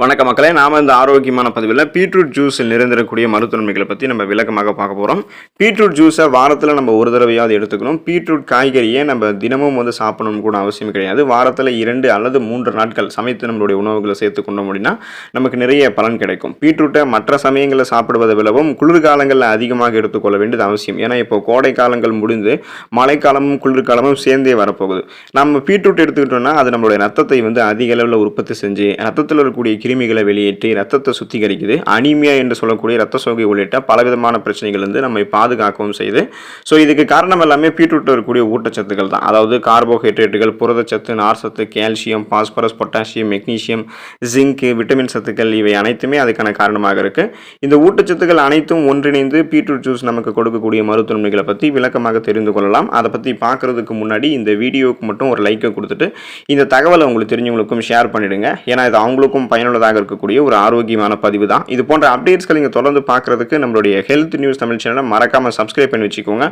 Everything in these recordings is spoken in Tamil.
வணக்க மக்களே நாம் இந்த ஆரோக்கியமான பதிவில் பீட்ரூட் ஜூஸில் நிறைந்திருக்கக்கூடிய மருத்துவன்மைகளை பற்றி நம்ம விளக்கமாக பார்க்க போகிறோம் பீட்ரூட் ஜூஸை வாரத்தில் நம்ம ஒரு தடவையாவது எடுத்துக்கணும். பீட்ரூட் காய்கறியை நம்ம தினமும் வந்து சாப்பிடணும் கூட அவசியம் கிடையாது. வாரத்தில் இரண்டு அல்லது மூன்று நாட்கள் சமைத்து நம்மளுடைய உணவுகளை சேர்த்து கொண்டோம் அப்படின்னா நமக்கு நிறைய பலன் கிடைக்கும். பீட்ரூட்டை மற்ற சமயங்களில் சாப்பிடுவதை விடவும் குளிர்காலங்களில் அதிகமாக எடுத்துக்கொள்ள வேண்டியது அவசியம். ஏன்னா இப்போ கோடை காலங்கள் முடிந்து மழைக்காலமும் குளிர்காலமும் சேர்ந்தே வரப்போகுது. நம்ம பீட்ரூட் எடுத்துக்கிட்டோம்னா அது நம்மளுடைய ரத்தத்தை வந்து அதிக அளவில் உற்பத்தி செஞ்சு ரத்தத்தில் இருக்கக்கூடிய கிருமிகளை வெளியேற்றி ரத்தத்தை சுத்திகரிக்குது. அனிமியா என்று சொல்லக்கூடிய ரத்த சோகை உள்ளிட்ட பலவிதமான பிரச்சனைகள் வந்து நம்மை பாதுகாக்கவும் செய்யுது. ஸோ இதுக்கு காரணம் எல்லாமே பீட்ரூட்டில் இருக்கக்கூடிய ஊட்டச்சத்துக்கள் தான். அதாவது கார்போஹைட்ரேட்டுகள் புரதச்சத்து நார்சத்து calcium phosphorus potassium magnesium zinc vitamin சத்துக்கள் இவை அனைத்துமே அதுக்கான காரணமாக இருக்கு. இந்த ஊட்டச்சத்துக்கள் அனைத்தும் ஒன்றிணைந்து பீட்ரூட் ஜூஸ் நமக்கு கொடுக்கக்கூடிய மருத்துவமனைகளை பற்றி விளக்கமாக தெரிந்து கொள்ளலாம். அதை பற்றி பார்க்கறதுக்கு முன்னாடி இந்த வீடியோவுக்கு மட்டும் ஒரு லைக்கை கொடுத்துட்டு இந்த தகவலை உங்களுக்கு தெரிஞ்சவங்களுக்கும் ஷேர் பண்ணிடுங்க. ஏன்னா இது அவங்களுக்கும் பயனுள்ள பயனுள்ளதாக இருக்கக்கூடிய ஒரு ஆரோக்கியமான பதிவு தான் இது போன்ற அப்டேட்ஸ்களை நீங்கள் தொடர்ந்து பார்க்குறதுக்கு நம்மளுடைய ஹெல்த் நியூஸ் தமிழ் சேனலை மறக்காமல் சப்ஸ்கிரைப் பண்ணி வச்சுக்கோங்க.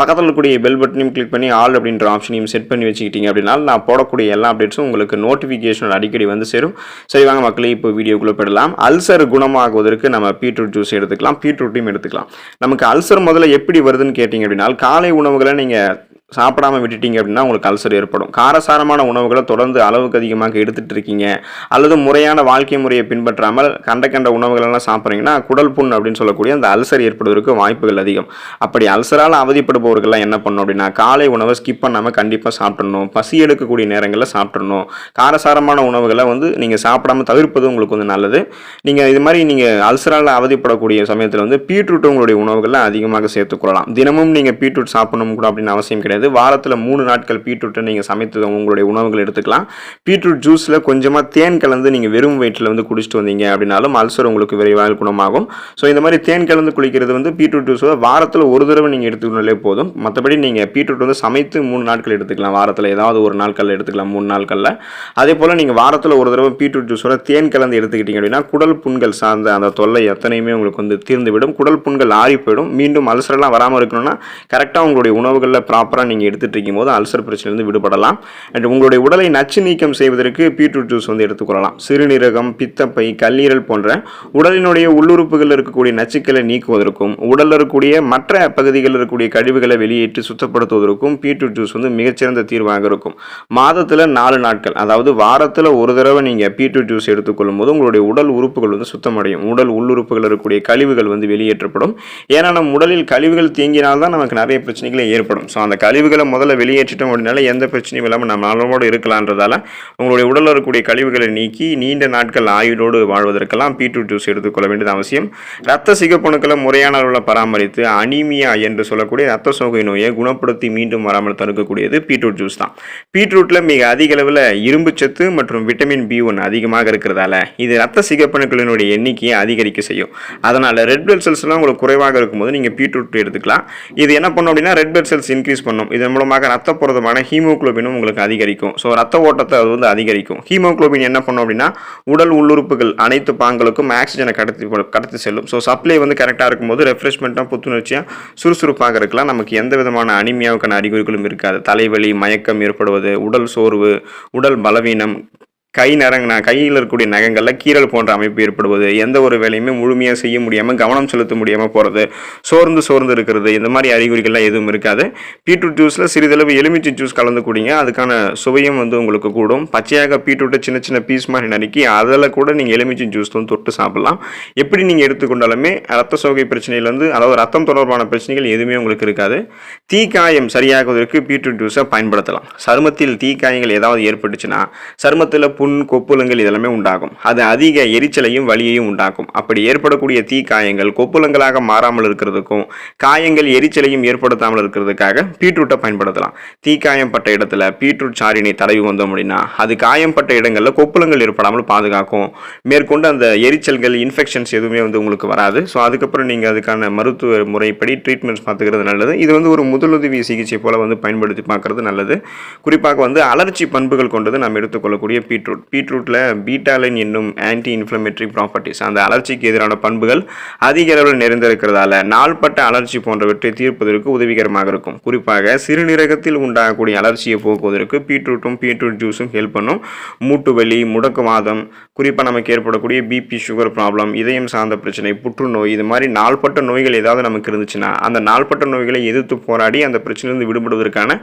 பக்கத்தில் இருக்கக்கூடிய பெல் பட்டனையும் கிளிக் பண்ணி ஆல் அப்படின்ற ஆப்ஷனையும் செட் பண்ணி வச்சுக்கிட்டீங்க அப்படின்னா நான் போடக்கூடிய எல்லா அப்டேட்ஸும் உங்களுக்கு நோட்டிஃபிகேஷன் அடிக்கடி வந்து சேரும். சரி வாங்க மக்களே இப்போ வீடியோக்குள்ளே போயிடலாம். அல்சர் குணமாகுவதற்கு நம்ம பீட்ரூட் ஜூஸ் எடுத்துக்கலாம். பீட்ரூட்டையும் எடுத்துக்கலாம். நமக்கு அல்சர் முதல்ல எப்படி வருதுன்னு கேட்டிங்க அப்படின்னா காலை உணவுகளை நீங்கள் சாப்பிடாம விட்டுட்டீங்க அப்படின்னா உங்களுக்கு அல்சர் ஏற்படும். காரசாரமான உணவுகளை தொடர்ந்து அளவுக்கு அதிகமாக எடுத்துகிட்டு இருக்கீங்க அல்லது முறையான வாழ்க்கை முறையை பின்பற்றாமல் கண்ட கண்ட உணவுகளெல்லாம் சாப்பிட்றீங்கன்னா குடல் புண் அப்படின்னு சொல்லக்கூடிய அந்த அல்சர் ஏற்படுவதற்கு வாய்ப்புகள் அதிகம். அப்படி அல்சரால் அவதிப்படுபவர்கள்லாம் என்ன பண்ணணும் அப்படின்னா காலை உணவை ஸ்கிப் பண்ணாமல் கண்டிப்பாக சாப்பிடணும். பசி எடுக்கக்கூடிய நேரங்களில் சாப்பிட்றணும் காரசாரமான உணவுகளை வந்து நீங்கள் சாப்பிடாம தவிர்ப்பது உங்களுக்கு வந்து நல்லது. நீங்கள் இது மாதிரி நீங்கள் அல்சரால் அவதிப்படக்கூடிய சமயத்தில் வந்து பீட்ரூட் உங்களுடைய உணவுகளில் அதிகமாக சேர்த்துக்கொள்ளலாம் தினமும் நீங்கள் பீட்ரூட் சாப்பிடணும் கூட அப்படின்னு அவசியம் கிடையாது. வாரத்தில் மூணு நாட்கள் பீட்ரூட்டை நீங்கள் சமைத்து உங்களுடைய உணவுகள் எடுத்துக்கலாம். பீட்ரூட் ஜூஸில் கொஞ்சமாக தேன் கலந்து நீங்கள் வெறும் வயிற்றில் வந்து குடிச்சிட்டு வந்தீங்க அப்படின்னாலும் அல்சர் உங்களுக்கு விரைவாக குணமாகும். ஸோ இந்த மாதிரி தேன் கலந்து குளிக்கிறது வந்து பீட்ரூட் ஜூஸ் வாரத்தில் ஒரு தடவை நீங்கள் எடுத்துக்கணும்லே போதும். மற்றபடி நீங்கள் பீட்ரூட் வந்து சமைத்து மூணு நாட்கள் எடுத்துக்கலாம். வாரத்தில் ஏதாவது ஒரு நாட்களில் எடுத்துக்கலாம். மூணு நாட்களில். அதே போல் நீங்கள் வாரத்தில் ஒரு தடவை பீட்ரூட் ஜூஸோட தேன் கலந்து எடுத்துக்கிட்டீங்க அப்படின்னா குடல் புண்கள் சார்ந்த அந்த தொல்லை எத்தனையுமே உங்களுக்கு வந்து தீர்ந்துவிடும். குடல் புண்கள் ஆறி போயிடும். மீண்டும் அல்சரெல்லாம் வராமல் இருக்கணும்னா கரெக்டாக உங்களுடைய உணவுகளில் ப்ராப்பராக நீங்கள் எடுத்துட்டு இருக்கும் போது அல்சர் பிரச்சனையிலிருந்து விடுபடலாம். அண்ட் உங்களுடைய உடலை நச்சு நீக்கம் செய்வதற்கு பீட்ரூட் ஜூஸ் வந்து எடுத்துக்கொள்ளலாம் சிறுநீரகம் பித்தப்பை கல்லீரல் போன்ற உடலினுடைய உள்ளுறுப்புகளில் இருக்கக்கூடிய நச்சுக்களை நீக்குவதற்கும் உடலில் இருக்கக்கூடிய மற்ற பகுதிகளில் இருக்கக்கூடிய கழிவுகளை வெளியேற்றி சுத்தப்படுத்துவதற்கும் பீட்ரூட் ஜூஸ் வந்து மிகச்சிறந்த தீர்வாக இருக்கும். மாதத்தில் நாலு நாட்கள் அதாவது வாரத்தில் ஒரு தடவை நீங்கள் பீட்ரூட் ஜூஸ் எடுத்துக்கொள்ளும் போது உங்களுடைய உடல் உறுப்புகள் வந்து சுத்தமடையும். உடல் உள்ளுறுப்புகள் இருக்கக்கூடிய கழிவுகள் வந்து வெளியேற்றப்படும். ஏன்னா நம்ம உடலில் கழிவுகள் தேங்கினால்தான் நமக்கு நிறைய பிரச்சனைகளை ஏற்படும். ஸோ அந்த கழிவு கழிவுகளை முதல்ல வெளியேற்றிட்டோம் அப்படின்னால எந்த பிரச்சனையும் இல்லாமல் நம்ம நலமோடு இருக்கலான்றதால உங்களுடைய உடலில் இருக்கக்கூடிய கழிவுகளை நீக்கி நீண்ட நாட்கள் ஆயுளோடு வாழ்வதற்கெல்லாம் பீட்ரூட் ஜூஸ் எடுத்துக்கொள்ள வேண்டியது அவசியம். ரத்த சிகப்பணுக்களை முறையான அளவில் பராமரித்து அனீமியா என்று சொல்லக்கூடிய ரத்த சோகை நோயை குணப்படுத்தி மீண்டும் வராமல் தடுக்கக்கூடியது பீட்ரூட் ஜூஸ் தான். பீட்ரூட்டில் மிக அதிக அளவில் இரும்பு சத்து மற்றும் விட்டமின் பி ஒன் அதிகமாக இருக்கிறதால இது ரத்த சிகப்பணுக்களினுடைய எண்ணிக்கையை அதிகரிக்க செய்யும். அதனால் ரெட் பிளட் செல்ஸ்லாம் உங்களுக்கு குறைவாக இருக்கும்போது நீங்கள் பீட்ரூட் எடுத்துக்கலாம். இது என்ன பண்ணும் அப்படின்னா ரெட் பிளட் செல்ஸ் இன்க்ரீஸ் பண்ணும். இதன் மூலமாக ரத்த ஹீமோக்ளோபினும் ஹீமோகுளோபினும் உங்களுக்கு அதிகரிக்கும். ஸோ ரத்த ஓட்டத்தை அது வந்து அதிகரிக்கும். ஹீமோகுளோபின் என்ன பண்ணும் அப்படின்னா உடல் உள்ளுறுப்புகள் அனைத்து பாங்களுக்கும் ஆக்சிஜனை கடத்தி கடத்தி செல்லும். ஸோ சப்ளை வந்து கரெக்டாக இருக்கும்போது ரெஃப்ரெஷ்மெண்ட்டாக புத்துணர்ச்சியாக சுறுசுறுப்பாக இருக்கலாம். நமக்கு எந்த விதமான அனிமியாவுக்கான அறிகுறிகளும் இருக்காது. தலைவலி மயக்கம் ஏற்படுவது உடல் சோர்வு உடல் பலவீனம் கை நரங்கினா கையில் இருக்கக்கூடிய நகங்களில் கீரல் போன்ற அமைப்பு ஏற்படுவது எந்த ஒரு வேலையுமே முழுமையாக செய்ய முடியாமல் கவனம் செலுத்த முடியாமல் போகிறது சோர்ந்து சோர்ந்து இருக்கிறது இந்த மாதிரி அறிகுறிகள்லாம் எதுவும் இருக்காது. பீட்ரூட் ஜூஸில் சிறிதளவு எலுமிச்சை ஜூஸ் கலந்து குடிங்க. அதுக்கான சுவையும் வந்து உங்களுக்கு கூடும். பச்சையாக பீட்ரூட்டை சின்ன சின்ன பீஸ் மாதிரி நறுக்கி அதில் கூட நீங்கள் எலுமிச்சை ஜூஸ் வந்து தொட்டு சாப்பிடலாம். எப்படி நீங்கள் எடுத்துக்கொண்டாலுமே ரத்த சோகை பிரச்சனையிலேருந்து அதாவது ரத்தம் தொடர்பான பிரச்சனைகள் எதுவுமே உங்களுக்கு இருக்காது. தீக்காயம் சரியாகுவதற்கு பீட்ரூட் ஜூஸை பயன்படுத்தலாம். சருமத்தில் தீக்காயங்கள் ஏதாவது ஏற்பட்டுச்சுன்னா சருமத்தில் புண் கொப்புளங்கள் இதெல்லாமே உண்டாகும். அது அதிக எரிச்சலையும் வலியையும் உண்டாக்கும். அப்படி ஏற்படக்கூடிய தீ காயங்கள் கொப்புளங்களாக மாறாமல் இருக்கிறதுக்கும் காயங்கள் எரிச்சலையும் ஏற்படுத்தாமல் இருக்கிறதுக்காக பீட்ரூட்டை பயன்படுத்தலாம். தீக்காயம் பட்ட இடத்துல பீட்ரூட் சாரினை தடவி வந்தோம் அப்படின்னா அது காயம் பட்ட இடங்களில் கொப்புளங்கள் ஏற்படாமல் பாதுகாக்கும். மேற்கொண்டு அந்த எரிச்சல்கள் இன்ஃபெக்ஷன்ஸ் எதுவுமே வந்து உங்களுக்கு வராது. ஸோ அதுக்கப்புறம் நீங்கள் அதுக்கான மருத்துவ முறைப்படி ட்ரீட்மெண்ட்ஸ் பார்த்துக்கிறது நல்லது. இது வந்து ஒரு முதலுதவி சிகிச்சை போல் வந்து பயன்படுத்தி பார்க்குறது நல்லது. குறிப்பாக வந்து அலர்ச்சி பண்புகள் கொண்டது நாம் எடுத்துக்கொள்ளக்கூடிய பீட்ரூட். பீட்ரூட். பீட்ரூட்டில் பீட்டாலின் என்னும் ஆன்டி இன்ஃப்ளமேட்டரி ப்ராப்பர்ட்டிஸ் அந்த அலர்ச்சிக்கு எதிரான பண்புகள் அதிக அளவில் நிறைந்திருக்கிறதால நாள்பட்ட அலர்ச்சி போன்றவற்றை தீர்ப்பதற்கு உதவிகரமாக இருக்கும். குறிப்பாக சிறுநீரகத்தில் உண்டாகக்கூடிய அலர்ச்சியை போக்குவதற்கு பீட்ரூட்டும் பீட்ரூட் ஜூஸும் ஹெல்ப் பண்ணும். மூட்டு வலி முடக்குவாதம் குறிப்பாக நமக்கு ஏற்படக்கூடிய பிபி சுகர் ப்ராப்ளம் இதயம் சார்ந்த பிரச்சனை புற்றுநோய் இது மாதிரி நாள்பட்ட நோய்கள் ஏதாவது நமக்கு இருந்துச்சுன்னா அந்த நாள்பட்ட நோய்களை எதிர்த்து போராடி அந்த பிரச்சனையிலிருந்து விடுபடுவதற்கான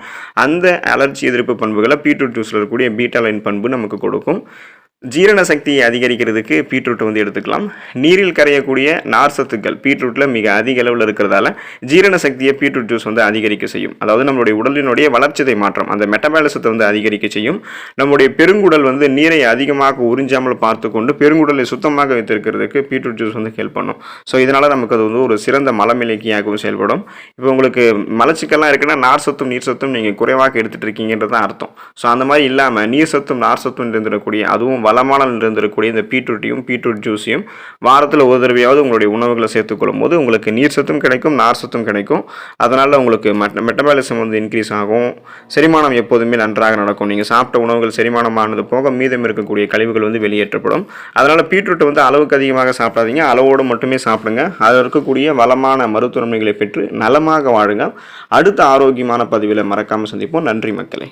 அந்த அலர்ஜி எதிர்ப்பு பண்புகளை பீட்ரூட் ஜூஸில் இருக்கக்கூடிய பீட்டாலைன் பண்பு நமக்கு கொடுக்கும். ওরকম ஜீரண சக்தியை அதிகரிக்கிறதுக்கு பீட்ரூட் வந்து எடுத்துக்கலாம். நீரில் கரையக்கூடிய நார் சத்துக்கள் பீட்ரூட்டில் மிக அதிக அளவில் இருக்கிறதால ஜீரண சக்தியை பீட்ரூட் ஜூஸ் வந்து அதிகரிக்க செய்யும். அதாவது நம்மளுடைய உடலினுடைய வளர்ச்சிதை மாற்றம். அந்த மெட்டபாலிசத்தை வந்து அதிகரிக்க செய்யும். நம்முடைய பெருங்குடல் வந்து நீரை அதிகமாக உறிஞ்சாமல் பார்த்து கொண்டு பெருங்குடலை சுத்தமாக வைத்திருக்கிறதுக்கு பீட்ரூட் ஜூஸ் வந்து ஹெல்ப் பண்ணும். ஸோ இதனால் நமக்கு அது வந்து ஒரு சிறந்த மலமிலக்கியாகவும் செயல்படும். இப்போ உங்களுக்கு மலச்சிக்கெல்லாம் இருக்குன்னா நார் சத்தும் நீர் சத்தும் நீங்கள் குறைவாக எடுத்துகிட்டு இருக்கீங்கன்றதான் அர்த்தம். ஸோ அந்த மாதிரி இல்லாமல் நீர் சத்தும் நார் சத்தும் இருந்திருக்கக்கூடிய அதுவும் வளமான இருந்திருக்கக்கூடிய இந்த பீட்ரூட்டையும் பீட்ரூட் ஜூஸையும் வாரத்தில் ஒரு தடவையாவது உங்களுடைய உணவுகளை சேர்த்துக்கொள்ளும் போது உங்களுக்கு நீர் சத்தும் கிடைக்கும் நார் சத்தும் கிடைக்கும். அதனால் உங்களுக்கு மெட் மெட்டபாலிசம் வந்து இன்க்ரீஸ் ஆகும். செரிமானம் எப்போதுமே நன்றாக நடக்கும். நீங்கள் சாப்பிட்ட உணவுகள் செரிமானமானது போக மீதம் இருக்கக்கூடிய கழிவுகள் வந்து வெளியேற்றப்படும். அதனால் பீட்ரூட்டை வந்து அளவுக்கு அதிகமாக சாப்பிடாதீங்க. அளவோடு மட்டுமே சாப்பிடுங்க. அதில் இருக்கக்கூடிய வளமான மருத்துவமைகளை பெற்று நலமாக வாழுங்க. அடுத்த ஆரோக்கியமான பதிவில் மறக்காமல் சந்திப்போம். நன்றி மக்களே.